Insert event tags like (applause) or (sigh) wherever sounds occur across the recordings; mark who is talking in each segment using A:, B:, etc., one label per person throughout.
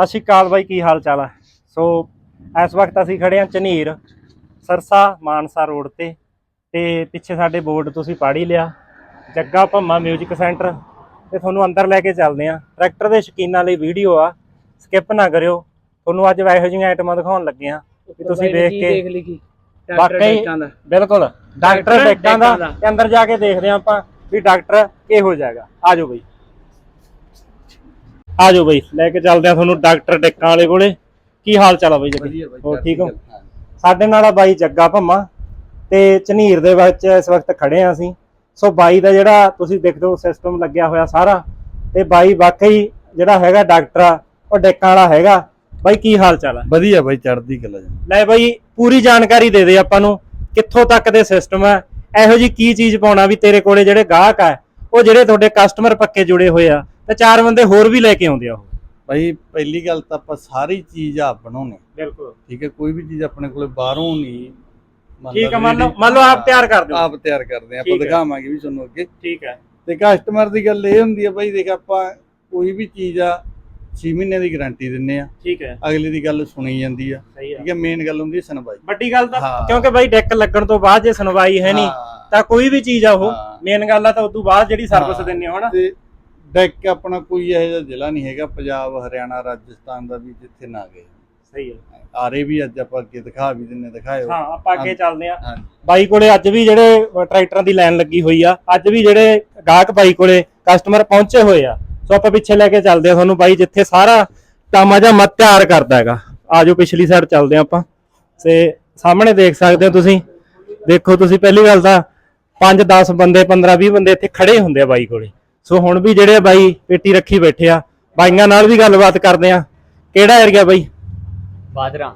A: ਸਤਿ ਸ਼੍ਰੀ ਅਕਾਲ ਬਾਈ ਕੀ ਹਾਲ ਚਾਲ ਹੈ ਸੋ ਇਸ ਵਕਤ ਅਸੀਂ ਖੜੇ ਹਾਂ ਝਨੀਰ ਸਰਸਾ ਮਾਨਸਾ ਰੋਡ ਤੇ ਤੇ ਪਿੱਛੇ ਸਾਡੇ ਬੋਰਡ ਤੁਸੀਂ ਪੜ੍ਹ ਹੀ ਲਿਆ ਜੱਗਾ ਭੰਮਾ ਮਿਊਜ਼ਿਕ ਸੈਂਟਰ ਤੇ ਤੁਹਾਨੂੰ ਅੰਦਰ ਲੈ ਕੇ ਚੱਲਦੇ ਹਾਂ। ਟਰੈਕਟਰ ਦੇ ਸ਼ੌਕੀਨਾਂ ਲਈ ਵੀਡੀਓ ਆ ਸਕਿਪ ਨਾ ਕਰਿਓ। ਤੁਹਾਨੂੰ ਅੱਜ ਇਹੋ ਜਿਹੀਆਂ ਆਈਟਮਾਂ ਦਿਖਾਉਣ ਲੱਗੇ ਆ ਵੀ ਤੁਸੀਂ ਦੇਖ ਕੇ ਵਾਕਈ ਬਿਲਕੁਲ ਡਾਕਟਰ ਡੈਕਾਂ ਦਾ। ਤੇ ਅੰਦਰ ਜਾ ਕੇ ਦੇਖਦੇ ਹਾਂ ਆਪਾਂ ਵੀ ਡਾਕਟਰ ਕਿਹੋ ਜਾਏਗਾ ਆਜੋ ਬਈ। ਆਜੋ ਬਈ ਲੈ ਕੇ ਚੱਲਦੇ ਆ ਤੁਹਾਨੂੰ ਡਾਕਟਰ ਡੈਕਾਂ ਵਾਲੇ ਕੋਲੇ। ਕੀ ਹਾਲ ਚਾਲ ਆ ਬਈ ਜੀ ਹੋਰ ਠੀਕ ਹੋ? ਸਾਡੇ ਨਾਲ ਆ ਬਾਈ ਜੱਗਾ ਭੰਮਾ ਤੇ ਝਨੀਰ ਦੇ ਵਿੱਚ ਇਸ ਵਕਤ ਖੜੇ ਆ ਅਸੀਂ। ਸੋ ਬਾਈ ਦਾ ਜਿਹੜਾ ਤੁਸੀਂ ਦੇਖਦੇ ਹੋ ਸਿਸਟਮ ਲੱਗਿਆ ਹੋਇਆ ਸਾਰਾ ਤੇ ਬਾਈ ਵਾਕਈ ਜਿਹੜਾ ਹੈਗਾ ਡਾਕਟਰ ਆ ਉਹ ਡੈਕਾਂ ਵਾਲਾ ਹੈਗਾ। ਬਾਈ ਕੀ ਹਾਲ ਚਾਲ ਆ?
B: ਵਧੀਆ ਬਾਈ ਚੜਦੀ ਕਲਾ ਜੀ।
A: ਲੈ ਬਾਈ ਪੂਰੀ ਜਾਣਕਾਰੀ ਦੇ ਦੇ ਆਪਾਂ ਨੂੰ ਕਿੱਥੋਂ ਤੱਕ ਦੇ ਸਿਸਟਮ ਹੈ ਇਹੋ ਜੀ ਕੀ ਚੀਜ਼ ਪਾਉਣਾ ਵੀ ਤੇਰੇ ਕੋਲੇ ਜਿਹੜੇ ਗਾਹਕ ਆ ਉਹ ਜਿਹੜੇ ਤੁਹਾਡੇ ਕਸਟਮਰ ਪੱਕੇ ਜੁੜੇ ਹੋਏ ਆ। ਤੇ ਚਾਰ ਬੰਦੇ ਹੋਰ ਵੀ ਲੈ ਕੇ ਆਉਂਦੇ ਆ ਉਹ।
B: ਬਾਈ ਪਹਿਲੀ ਗੱਲ ਤਾਂ ਆਪਾਂ ਸਾਰੀ ਚੀਜ਼ ਆਪ ਬਣਾਉਣੇ
A: ਬਿਲਕੁਲ।
B: ਠੀਕ ਹੈ ਕੋਈ ਵੀ ਚੀਜ਼ ਆਪਣੇ ਕੋਲੇ ਬਾਹਰੋਂ ਨਹੀਂ।
A: ਠੀਕ ਹੈ ਮੰਨ ਲਓ ਮੰਨ ਲਓ ਆਪ ਤਿਆਰ ਕਰ ਦਿਓ
B: ਆਪ ਤਿਆਰ ਕਰਦੇ ਆ ਆਪਾਂ। ਦਿਖਾਵਾਂਗੇ ਵੀ ਤੁਹਾਨੂੰ ਅੱਗੇ।
A: ਠੀਕ ਹੈ।
B: ਤੇ ਕਸਟਮਰ ਦੀ ਗੱਲ ਇਹ ਹੁੰਦੀ ਹੈ ਬਾਈ ਦੇਖ ਆਪਾਂ ਕੋਈ ਵੀ ਚੀਜ਼ ਆ 6 ਮਹੀਨੇ ਦੀ ਗਾਰੰਟੀ ਦਿੰਨੇ ਆ
A: ਠੀਕ ਹੈ।
B: ਅਗਲੇ ਦੀ ਗੱਲ ਸੁਣੀ ਜਾਂਦੀ ਆ। ਠੀਕ ਹੈ ਮੇਨ ਗੱਲ ਹੁੰਦੀ ਸੁਣਵਾਈ।
A: ਵੱਡੀ ਗੱਲ ਤਾਂ। ਕਿਉਂਕਿ ਬਾਈ ਡੈਕ ਲੱਗਣ ਤੋਂ ਬਾਅਦ ਜੇ ਸੁਣਵਾਈ ਹੈ ਨਹੀਂ। ਤਾਂ ਕੋਈ ਵੀ ਚੀਜ਼ ਆ ਉਹ। ਮੇਨ ਗੱਲ ਆ ਤਾਂ ਉਸ ਤੋਂ ਬਾਅਦ ਜਿਹੜੀ ਸਰਵਿਸ। ਦਿੰਨੇ ਹੋ ਹਨਾ?
B: ਡੈਕ ਆਪਣਾ ਕੋਈ ਇਹੋ ਜਿਹਾ ਜ਼ਿਲ੍ਹਾ ਨਹੀਂ ਹੈਗਾ ਪੰਜਾਬ ਹਰਿਆਣਾ ਰਾਜਸਥਾਨ ਦਾ ਵੀ ਜਿੱਥੇ ਨਾ ਗਏ।
A: ਸਹੀ ਹੈ।
B: ਆਰੇ ਵੀ ਅੱਜ ਆਪਾਂ ਅੱਗੇ ਦਿਖਾ ਵੀ ਦਿੰਨੇ ਦਿਖਾਇਓ।
A: ਹਾਂ ਆਪਾਂ ਅੱਗੇ। ਚੱਲਦੇ ਆ ਬਾਈ ਕੋਲੇ ਅੱਜ ਵੀ ਜਿਹੜੇ ਟਰੈਕਟਰਾਂ ਦੀ ਲਾਈਨ ਲੱਗੀ ਹੋਈ ਆ। ਅੱਜ ਵੀ ਜਿਹੜੇ ਗਾਹਕ ਬਾਈ ਕੋਲੇ ਕਸਟਮਰ ਪਹੁੰਚੇ ਹੋਏ ਆ। ਸੋ ਆਪਾਂ ਪਿੱਛੇ ਲੈ ਕੇ ਚੱਲਦੇ ਆ ਤੁਹਾਨੂੰ ਬਾਈ ਜਿੱਥੇ ਸਾਰਾ ਟਾਮਾ ਜਾਂ ਮਤ ਤਿਆਰ ਕਰਦਾ ਹੈਗਾ। ਆਜੋ ਪਿਛਲੀ ਸਾਈਡ ਚੱਲਦੇ ਆ ਆਪਾਂ। ਤੇ ਸਾਹਮਣੇ ਦੇਖ ਸਕਦੇ ਹੋ ਤੁਸੀਂ। ਦੇਖੋ ਤੁਸੀਂ ਪਹਿਲੀ ਗੱਲ ਤਾਂ 5 10 ਬੰਦੇ 15 20 ਬੰਦੇ ਇੱਥੇ ਖੜੇ ਹੁੰਦੇ ਆ ਬਾਈ ਕੋਲੇ। ਸੋ ਹੁਣ ਵੀ ਜਿਹੜੇ ਬਾਈ ਪੇਟੀ ਰੱਖੀ ਬੈਠੇ ਆ ਬਾਈਆਂ ਨਾਲ ਵੀ ਗੱਲਬਾਤ ਕਰਦੇ ਆ। ਕਿਹੜਾ ਏਰੀਆ ਬਾਈ?
C: ਬਾਜਰਾ।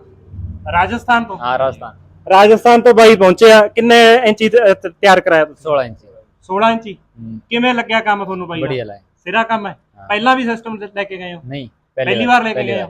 A: ਰਾਜਸਥਾਨ ਤੋਂ।
C: ਹਾਂ ਰਾਜਸਥਾਨ।
A: ਰਾਜਸਥਾਨ ਤੋਂ ਬਾਈ ਪਹੁੰਚੇ ਆ। ਕਿੰਨੇ ਇੰਚੀ ਤੇ, ਤਿਆਰ ਕਰਾਇਆ ਤੁਸੀਂ?
C: 16 ਇੰਚ।
A: 16 ਇੰਚੀ?
C: ਹਮ,
A: ਕਿਵੇਂ ਲੱਗਿਆ ਕੰਮ ਤੁਹਾਨੂੰ ਬਾਈ? ਦਾ?
C: ਬੜੀਆ ਲਾਏ
A: ਸਿਰਾ ਕੰਮ ਹੈ?
C: ਹਾਂ।
A: ਪਹਿਲਾਂ ਵੀ ਸਿਸਟਮ ਲੈ ਕੇ ਗਏ ਹੋ?
C: ਨਹੀਂ
A: ਪਹਿਲੀ ਵਾਰ। ਲੈ ਕੇ ਗਏ। ਹੋ?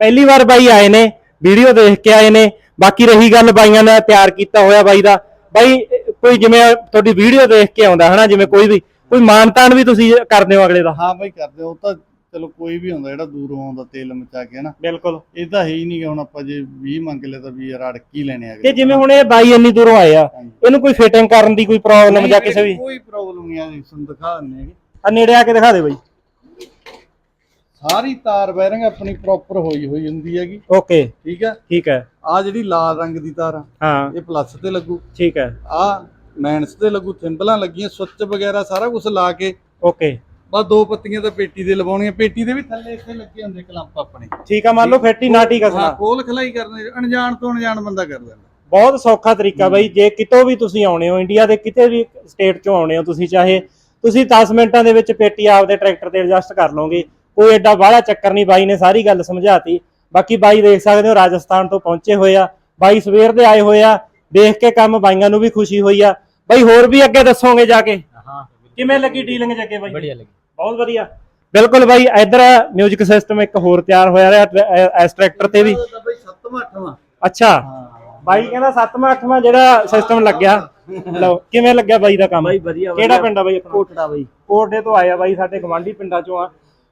A: ਪਹਿਲੀ ਵਾਰ ਬਾਈ ਆਏ ਨੇ ਵੀਡੀਓ ਦੇਖ ਕੇ ਆਏ ਨੇ ਬਾਕੀ ਰਹੀ ਗੱਲ ਬਾਈਆਂ ਨੇ ਤਿਆਰ ਕੀਤਾ ਹੋਇਆ ਬਾਈ ਦਾ। ਬਾਈ ਕੋਈ ਜਿਵੇਂ ਤੁਹਾਡੀ ਵੀਡੀਓ ਦੇਖ ਕੇ ਆਉਂਦਾ ਹਨਾ ਜਿਵੇਂ ਕੋਈ ਵੀ ਕੋਈ ਮਾਨਤਾਨ ਵੀ ਤੁਸੀਂ ਕਰਦੇ ਹੋ ਅਗਲੇ ਦਾ?
B: ਹਾਂ ਬਾਈ ਕਰਦੇ ਉਹ ਤਾਂ ਚਲੋ ਕੋਈ ਵੀ ਹੁੰਦਾ ਜਿਹੜਾ ਦੂਰੋਂ ਆਉਂਦਾ ਤੇਲ ਮਚਾ ਕੇ ਨਾ
A: ਬਿਲਕੁਲ।
B: ਇਹ ਤਾਂ ਹੈ ਹੀ ਨਹੀਂ ਹੁਣ ਆਪਾਂ ਜੇ 20 ਮੰਗ ਲਏ ਤਾਂ ਵੀ ਯਾਰ ਅੜ ਕੀ ਲੈਣੇ ਆ
A: ਤੇ ਜਿਵੇਂ ਹੁਣ ਇਹ ਬਾਈ ਇੰਨੀ ਦੂਰੋਂ ਆਏ ਆ। ਇਹਨੂੰ ਕੋਈ ਫਿਟਿੰਗ ਕਰਨ ਦੀ ਕੋਈ ਪ੍ਰੋਬਲਮ ਜਾਂ ਕਿਸੇ ਵੀ?
B: ਕੋਈ ਪ੍ਰੋਬਲਮ ਨਹੀਂ ਆ ਜੀ ਤੁਹਾਨੂੰ ਦਿਖਾ ਦਿੰਦੇ ਹੈਗੇ
A: ਆ ਨੇੜੇ ਆ ਕੇ ਦਿਖਾ ਦੇ ਬਾਈ।
B: ਸਾਰੀ ਤਾਰ ਬੈਰਿੰਗ ਆਪਣੀ ਪ੍ਰੋਪਰ ਹੋਈ ਹੋਈ ਹੁੰਦੀ ਹੈਗੀ।
A: ਓਕੇ
B: ਠੀਕ ਹੈ?
A: ਠੀਕ ਹੈ।
B: ਆ ਜਿਹੜੀ ਲਾਲ ਰੰਗ ਦੀ ਤਾਰ ਆ
A: ਹਾਂ।
B: ਇਹ ਪਲੱਸ ਤੇ ਲੱਗੂ।
A: ਠੀਕ ਹੈ।
B: ਆ ਮੈਨਸ ਤੇ ਲੱਗੂ ਥਿੰਬਲਾਂ ਲੱਗੀਆਂ ਸੁੱਚ ਵਗੈਰਾ ਸਾਰਾ ਕੁਝ ਲਾ ਕੇ।
A: ਓਕੇ
B: ਬਸ ਦੋ ਪੱਤੀਆਂ ਤਾਂ ਪੇਟੀ ਦੇ ਲਵਾਉਣੀਆਂ। ਪੇਟੀ ਦੇ ਵੀ ਥੱਲੇ ਇੱਥੇ ਲੱਗੇ ਹੁੰਦੇ ਕਲੰਪ ਆਪਣੇ।
A: ਠੀਕ ਆ ਮੰਨ ਲਓ ਫਿੱਟ ਹੀ ਨਾ ਠੀਕ
B: ਹਾਂ
A: ਕਸਣਾ।
B: ਕੋਲ ਖਲਾਈ ਕਰਨੇ ਅਣਜਾਣ ਤੋਂ ਅਣਜਾਣ ਬੰਦਾ ਕਰ ਲੈਂਦਾ।
A: ਬਹੁਤ ਸੌਖਾ ਤਰੀਕਾ ਬਾਈ ਜੇ ਕਿਤੋਂ ਵੀ ਤੁਸੀਂ ਆਉਣੇ ਹੋ ਇੰਡੀਆ ਦੇ ਕਿਤੇ ਵੀ ਸਟੇਟ ਚੋਂ ਆਉਣੇ ਹੋ ਤੁਸੀਂ ਚਾਹੇ ਤੁਸੀਂ 10 ਮਿੰਟਾਂ ਦੇ ਵਿੱਚ ਪੇਟੀ ਆਪਦੇ ਟਰੈਕਟਰ ਤੇ ਐਡਜਸਟ ਕਰ ਲਓਗੇ। ਕੋਈ ਐਡਾ ਬਾਹਲਾ ਚੱਕਰ ਨਹੀਂ ਬਾਈ ਨੇ ਸਾਰੀ ਗੱਲ ਸਮਝਾਤੀ। ਬਾਕੀ ਬਾਈ ਦੇਖ ਸਕਦੇ ਹੋ ਰਾਜਸਥਾਨ ਤੋਂ ਪਹੁੰਚੇ ਹੋਏ ਆ। ਬਾਈ ਸਵੇਰ ਦੇ ਆਏ ਹੋਏ ਆ ਦੇਖ ਕੇ ਕੰਮ ਬਾਈਆਂ ਨੂੰ ਵੀ ਖੁਸ਼ੀ ਹੋਈ ਆ। ਬਾਈ ਹੋਰ ਵੀ ਅੱਗੇ ਦੱਸੋਗੇ ਜਾ ਕੇ?
C: ਹਾਂ।
A: ਕਿਵੇਂ ਲੱਗੀ ਡੀਲਿੰਗ ਜੱਗੇ ਬਾਈ?
C: ਬੜੀਆ ਲੱਗੀ।
A: ਬਹੁਤ ਵਧੀਆ। ਬਿਲਕੁਲ ਬਾਈ ਇੱਧਰ ਮਿਊਜ਼ਿਕ ਸਿਸਟਮ ਇੱਕ ਹੋਰ ਤਿਆਰ ਹੋਇਆ ਰਿਹਾ ਇਸ ਟਰੈਕਟਰ ਤੇ ਵੀ।
B: ਤਾਂ ਬਈ 7ਵਾਂ 8ਵਾਂ
A: ਅੱਛਾ। ਬਾਈ ਕਹਿੰਦਾ 7ਵਾਂ 8ਵਾਂ ਜਿਹੜਾ ਸਿਸਟਮ ਲੱਗਿਆ। ਲਓ ਕਿਵੇਂ ਲੱਗਿਆ ਬਾਈ ਦਾ ਕੰਮ?
C: ਬਾਈ ਵਧੀਆ
A: ਕਿਹੜਾ ਪਿੰਡ ਆ ਬਾਈ ਆਪਣਾ?
C: ਕੋਟੜਾ ਬਾਈ।
A: ਕੋਟੇ ਤੋਂ ਆਇਆ ਬਾਈ ਸਾਡੇ ਗਵਾਂਢੀ ਪਿੰਡਾਂ ਚੋਂ ਆ।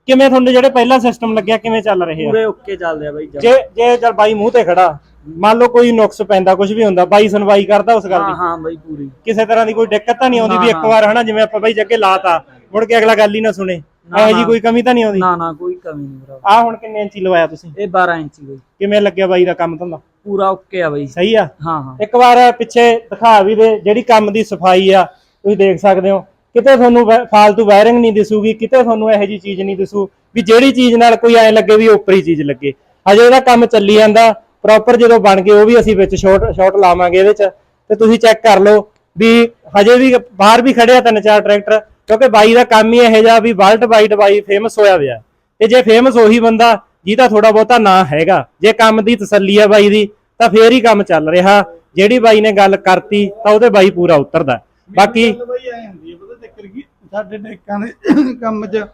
A: ਕਿਵੇਂ ਤੁਹਾਨੂੰ ਜਿਹੜੇ ਪਹਿਲਾ ਸਿਸਟਮ ਲੱਗਿਆ ਕਿਵੇਂ ਚੱਲ ਰਹੇ ਆ?
C: ਪੂਰੇ ਓਕੇ ਚੱਲਦੇ ਆ ਬਾਈ।
A: ਜੇ ਜੇ ਚੱਲ ਬਾਈ ਮੂੰਹ ਤੇ ਖੜਾ। ਮੰਨ ਲਓ ਕੋਈ ਨੁਕਸ ਪੈਂਦਾ ਕੁਝ ਵੀ ਹੁੰਦਾ ਬਾਈ ਸੁਣਵਾਈ ਕਰਦਾ ਉਸ ਗੱਲ
C: ਹਾਂ
A: ਦੀ।
C: ਹਾਂ ਬਾਈ ਪੂਰੀ।
A: ਕਿਸੇ ਤਰ੍ਹਾਂ ਦੀ ਕੋਈ ਦਿੱਕਤ ਤਾਂ ਨਹੀਂ ਆਉਂਦੀ ਵੀ ਇੱਕ। ਵਾਰ ਹਨਾ ਜਿਵੇਂ ਆਪਾਂ ਬਾਈ ਜੱਗੇ ਲਾਤਾ ਮੁੜ ਕੇ ਅਗਲਾ ਗੱਲ ਹੀ ਨਾ ਸੁਣੇ।
C: ਨਾ,
A: ਇਹੋ ਜੀ
C: ਨਾ।
A: ਕੋਈ ਕਮੀ ਤਾਂ ਨਹੀਂ ਆਉਂਦੀ?
C: ਨਾ ਨਾ ਕੋਈ ਕਮੀ ਨਹੀਂ ਭਰਾ।
A: ਆ ਹੁਣ ਕਿੰਨੇ ਇੰਚੀ ਲਵਾਇਆ ਤੁਸੀਂ?
C: ਇਹ 12 ਇੰਚ ਬਾਈ।
A: ਕਿਵੇਂ ਲੱਗਿਆ ਬਾਈ ਦਾ ਕੰਮ ਧੰਦਾ?
C: ਪੂਰਾ ਓਕੇ ਆ ਬਾਈ।
A: ਸਹੀ ਆ?
C: ਹਾਂ ਹਾਂ।
A: ਇੱਕ ਵਾਰ ਪਿੱਛੇ ਦਿਖਾ ਵੀ ਦੇ ਜਿਹੜੀ ਕੰਮ ਦੀ ਸਫ਼ਾਈ ਆ ਤੁਸੀਂ ਦੇਖ ਸਕਦੇ ਹੋ। ਕਿਤੇ ਤੁਹਾਨੂੰ ਵੈ- ਫਾਲਤੂ ਵਾਇਰਿੰਗ ਨਹੀਂ ਦਿਸੂਗੀ ਕਿਤੇ ਤੁਹਾਨੂੰ ਇਹੋ ਜੀ ਚੀਜ਼ ਨਹੀਂ ਦਿਸੂ ਵੀ ਜਿਹੜੀ ਚੀਜ਼ ਨਾਲ ਕੋਈ ਐ ਲੱਗੇ ਵੀ ਉੱਪਰੀ ਚੀਜ਼ ਲੱਗੇ। ਹਜੇ ਇਹਦਾ ਕੰਮ ਚੱਲੀ ਜਾਂਦਾ ਪ੍ਰੋਪਰ ਜਦੋਂ ਬਣ ਗਏ ਉਹ ਵੀ ਅਸੀਂ ਵਿੱਚ ਸ਼ਾਰਟ ਸ਼ਾਰਟ ਲਾਵਾਂਗੇ ਇਹਦੇ ਚ। ਤੇ ਤੁਸੀਂ ਚੈੱਕ ਕਰ ਲਓ ਵੀ ਹਜੇ ਵੀ ਬਾਹਰ ਵੀ ਖੜਿਆ ਤਿੰਨ ਚਾਰ ਟਰੈਕਟਰ ਕਿਉਂਕਿ ਬਾਈ ਦਾ ਕੰਮ ਹੀ ਇਹੋ ਜਿਹਾ ਵੀ ਵਰਲਡ ਵਾਈਡ ਬਾਈ ਫੇਮਸ ਹੋਇਆ ਹੋਇਆ ਤੇ ਜੇ ਫੇਮਸ ਉਹੀ ਬੰਦਾ ਜਿਹਦਾ ਥੋੜਾ ਬਹੁਤਾ ਨਾਂ ਹੈਗਾ ਜੇ ਕੰਮ ਦੀ ਤਸੱਲੀ ਆ ਬਾਈ ਦੀ ਤਾਂ ਫੇਰ ਹੀ ਕੰਮ ਚੱਲ ਰਿਹਾ। ਜਿਹੜੀ ਬਾਈ ਨੇ ਗੱਲ ਕਰਤੀ ਤਾਂ ਉਹਦੇ ਬਾਈ ਪੂਰਾ ਉਤਰਦਾ। ਬਾਕੀ
B: ਗੱਲ ਬਈ ਐ ਹੁੰਦੀ ਹੈ ਪਤਾ ਚੱਕਰ ਕੀ ਸਾਡੇ ਡੈਕਾਂ ਦੇ (coughs) ਕੰਮ 'ਚ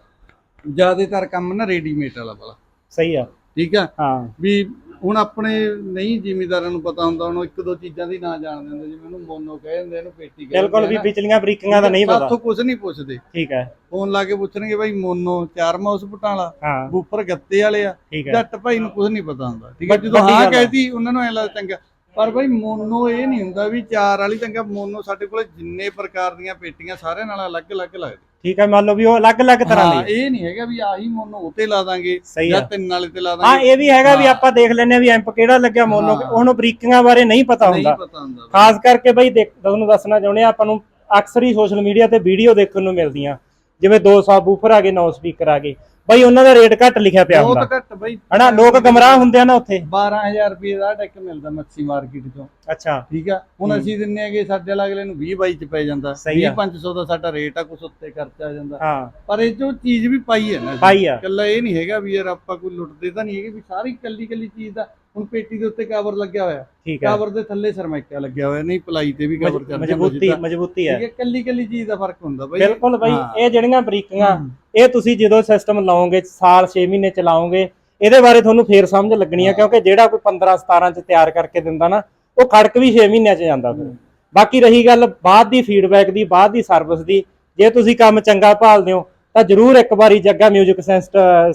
B: ਜ਼ਿਆਦਾਤਰ ਕੰਮ ਨਾ ਰੈਡੀਮੇਡ ਵਾਲਾ ਵਾਲਾ।
A: ਸਹੀ ਆ।
B: ਠੀਕ ਆ?
A: ਹਾਂ।
B: ਵੀ ਹੁਣ ਆਪਣੇ ਨਹੀਂ ਜ਼ਿਮੀਦਾਰਾਂ ਨੂੰ ਪਤਾ ਹੁੰਦਾ ਹੁਣ ਇੱਕ ਦੋ ਚੀਜ਼ਾਂ ਦੀ ਨਾਂ ਜਾਣਦੇ ਹੁੰਦੇ ਜਿਵੇਂ ਉਹਨੂੰ ਮੋਨੋ ਕਹਿ ਦਿੰਦੇ ਇਹਨੂੰ ਪੇਟੀ ਕਹਿ
A: ਬਿਲਕੁਲ ਵੀ। ਵਿਚਲੀਆਂ ਬਰੀਕੀਆਂ ਦਾ ਨਹੀਂ ਪਤਾ।
B: ਸਾਥੋਂ ਕੁਝ ਨਹੀਂ ਪੁੱਛਦੇ।
A: ਠੀਕ ਹੈ।
B: ਫੋਨ ਲਾ ਕੇ ਪੁੱਛਣਗੇ ਭਾਈ ਮੋਨੋ ਚਾਰ ਮਾਊਸ ਪੁੱਟਾਂ ਵਾਲਾ ਬੂਫਰ ਗੱਤੇ ਵਾਲੇ ਆ। ਜੱਟ ਭਾਈ ਨੂੰ ਕੁਝ ਨਹੀਂ ਪਤਾ ਹੁੰਦਾ। ਠੀਕ ਹੈ ਜਦੋਂ ਹਾਂ
A: ਆ।
B: ਕਹਿਤੀ ਉਹਨਾਂ ਨੂੰ ਐ ਲੱਗਦਾ ਚੰਗਾ। ਪਰ ਭਾਈ ਮੋਨੋ ਇਹ ਨਹੀਂ ਹੁੰਦਾ ਵੀ ਚਾਰ ਵਾਲੀ ਚੰਗਾ ਮੋਨੋ ਸਾਡੇ ਕੋਲ ਜਿੰਨੇ ਪ੍ਰਕਾਰ ਦੀਆਂ ਪੇਟੀਆਂ ਸਾਰਿਆਂ ਨਾਲ ਅਲੱਗ-ਅਲੱਗ ਲੱਗਦੀ
A: ਠੀਕ ਹੈ ਮੰਨ ਲਓ ਵੀ ਉਹ ਅਲੱਗ-ਅਲੱਗ ਤਰ੍ਹਾਂ
B: ਹਾਂ
A: ਦੀ
B: ਇਹ ਨਹੀਂ ਹੈਗਾ ਵੀ ਆਹੀ ਮੋਨੋ ਉਤੇ ਲਾ ਦਾਂਗੇ
A: ਸਹੀ
B: ਜਾਂ
A: ਆ
B: ਤਿੰਨ ਵਾਲੇ ਤੇ ਲਾ
A: ਹਾਂ
B: ਦਾਂਗੇ।
A: ਇਹ ਵੀ ਹੈਗਾ ਵੀ
B: ਹਾਂ।
A: ਆਪਾਂ ਦੇਖ ਆ ਵੀ ਐਂਪ ਕਿਹੜਾ ਲੱਗਿਆ ਮੋਨੋ
B: ਹਾਂ।
A: ਉਹਨੂੰ ਬਰੀਕੀਆਂ ਬਾਰੇ ਨਹੀਂ ਪਤਾ
B: ਨਹੀਂ
A: ਹੁੰਦਾ।
B: ਪਤਾ ਹੁੰਦਾ
A: ਖਾਸ ਕਰਕੇ ਬਈ ਦੇਖ ਤੁਹਾਨੂੰ ਦੱਸਣਾ ਚਾਹੁੰਦੇ ਆ ਆਪਾਂ ਨੂੰ ਅਕਸਰ ਹੀ ਸੋਸ਼ਲ ਮੀਡੀਆ ਤੇ ਵੀਡੀਓ ਦੇਖਣ ਨੂੰ ਮਿਲਦੀਆਂ। ਜਿਵੇਂ 200 ਬੂਫਰ ਆ ਗਏ 9 ਸਪੀਕਰ ਆ ਗਏ। ਬਈ ਉਹਨਾਂ ਦਾ ਰੇਟ ਘੱਟ ਲਿਖਿਆ ਪਿਆ ਹੁੰਦਾ।
B: ਬਹੁਤ ਘੱਟ ਭਾਈ
A: ਹਨਾ ਲੋਕ ਗਮਰਾਹ ਹੁੰਦੇ ਆ ਨਾ ਉੱਥੇ।
B: 12000 ਰੁਪਏ ਦਾ ਡੈਕ ਮਿਲਦਾ ਮੱਛੀ ਮਾਰਕੀਟ ਚੋਂ।
A: ਅੱਛਾ।
B: ਠੀਕ ਆ? ਹੁਣ ਅਸੀਂ ਦਿੰਨੇ ਆਗੇ ਸਾਡੇ ਵਾਲਾ ਅਗਲੇ ਨੂੰ 20 22 ਚ ਪੈ ਜਾਂਦਾ।
A: ਸਹੀ ਆ।
B: 500 ਦਾ ਸਾਡਾ ਰੇਟ ਆ ਕੁਛ ਉੱਤੇ ਖਰਚਾ ਆ ਜਾਂਦਾ।
A: ਹਾਂ।
B: ਪਰ ਇਹ ਜੋ ਚੀਜ਼ ਵੀ ਪਾਈ ਹੈ ਨਾ ਅਸੀਂ।
A: ਪਾਈ ਆ।
B: ਇਕੱਲਾ ਇਹ ਨਹੀਂ ਹੈਗਾ ਵੀ ਯਾਰ ਆਪਾਂ ਕੋਈ ਲੁੱਟਦੇ ਤਾਂ ਨਹੀਂ ਹੈਗੇ ਵੀ ਸਾਰੀ ਕੱਲੀ ਕੱਲੀ ਚੀਜ਼ ਦਾ ਹੁਣ ਪੇਟੀ ਦੇ ਉੱਤੇ ਕਵਰ ਲੱਗਿਆ ਹੋਇਆ।
A: ਠੀਕ ਹੈ।
B: ਕਵਰ ਦੇ ਥੱਲੇ ਸਰਮੈਕਾ ਲੱਗਿਆ ਹੋਇਆ ਨਹੀਂ ਪਲਾਈ ਤੇ ਵੀ ਕਵਰ ਚੱਲਦਾ
A: ਮਜ਼ਬੂਤੀ ਮਜ਼ਬੂਤੀ
B: ਠੀਕ
A: ਹੈ।
B: ਹੈ ਕੱਲੀ ਕੱਲੀ ਚੀਜ਼ ਦਾ ਫ਼ਰਕ ਹੁੰਦਾ ਬਾਈ।
A: ਬਿਲਕੁਲ ਬਈ
B: ਹਾਂ।
A: ਇਹ ਜਿਹੜੀਆਂ ਬਰੀਕੀਆਂ। ਇਹ ਤੁਸੀਂ ਜਦੋਂ ਸਿਸਟਮ ਲਾਓਗੇ ਸਾਲ 6 ਮਹੀਨੇ ਚਲਾਓਗੇ ਇਹਦੇ ਬਾਰੇ ਤੁਹਾਨੂੰ ਫੇਰ ਸਮਝ ਲੱਗਣੀ ਆ
B: ਹਾਂ।
A: ਕਿਉਂਕਿ ਜਿਹੜਾ ਕੋਈ 15 17 ਚ ਤਿਆਰ ਕਰਕੇ ਦਿੰਦਾ ਨਾ ਉਹ ਖੜਕ ਵੀ 6 ਮਹੀਨਿਆਂ ਚ ਜਾਂਦਾ ਫਿਰ। ਬਾਕੀ ਰਹੀ ਗੱਲ ਬਾਅਦ ਦੀ ਫੀਡਬੈਕ ਦੀ ਬਾਅਦ ਦੀ ਸਰਵਿਸ ਦੀ ਜੇ ਤੁਸੀਂ ਕੰਮ ਚੰਗਾ ਭਾਲਦੇ ਹੋ ਤਾਂ ਜਰੂਰ ਇੱਕ ਵਾਰੀ ਜੱਗਾ 뮤직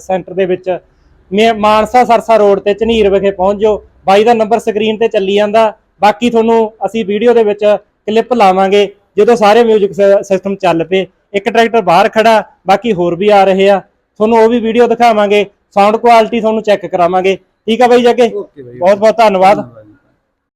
A: ਸੈਂਟਰ ਦੇ ਵਿੱਚ ਮਾਨਸਾ ਸਰਸਾ ਰੋਡ ਤੇ ਝਨੀਰ ਵਿਖੇ ਪਹੁੰਚ ਜਾਓ। ਬਾਈ ਦਾ ਨੰਬਰ ਸਕਰੀਨ ਤੇ ਚੱਲੀ ਜਾਂਦਾ। ਬਾਕੀ ਤੁਹਾਨੂੰ ਅਸੀਂ ਵੀਡੀਓ ਦੇ ਵਿੱਚ ਕਲਿੱਪ ਲਾਵਾਂਗੇ ਜਦੋਂ ਸਾਰੇ 뮤직 ਸਿਸਟਮ ਚੱਲ ਪਏ। ਇੱਕ ਟਰੈਕਟਰ ਬਾਹਰ ਖੜਾ ਬਾਕੀ ਹੋਰ ਵੀ ਆ ਰਹੇ ਆ। ਤੁਹਾਨੂੰ ਉਹ ਵੀ ਵੀਡੀਓ ਦਿਖਾਵਾਂਗੇ। ਸਾਊਂਡ ਕੁਆਲਿਟੀ ਤੁਹਾਨੂੰ ਚੈੱਕ ਕਰਾਵਾਂਗੇ। ਠੀਕ ਆ ਬਾਈ ਜੱਗੇ? ਬਹੁਤ ਬਹੁਤ
B: ਧੰਨਵਾਦ।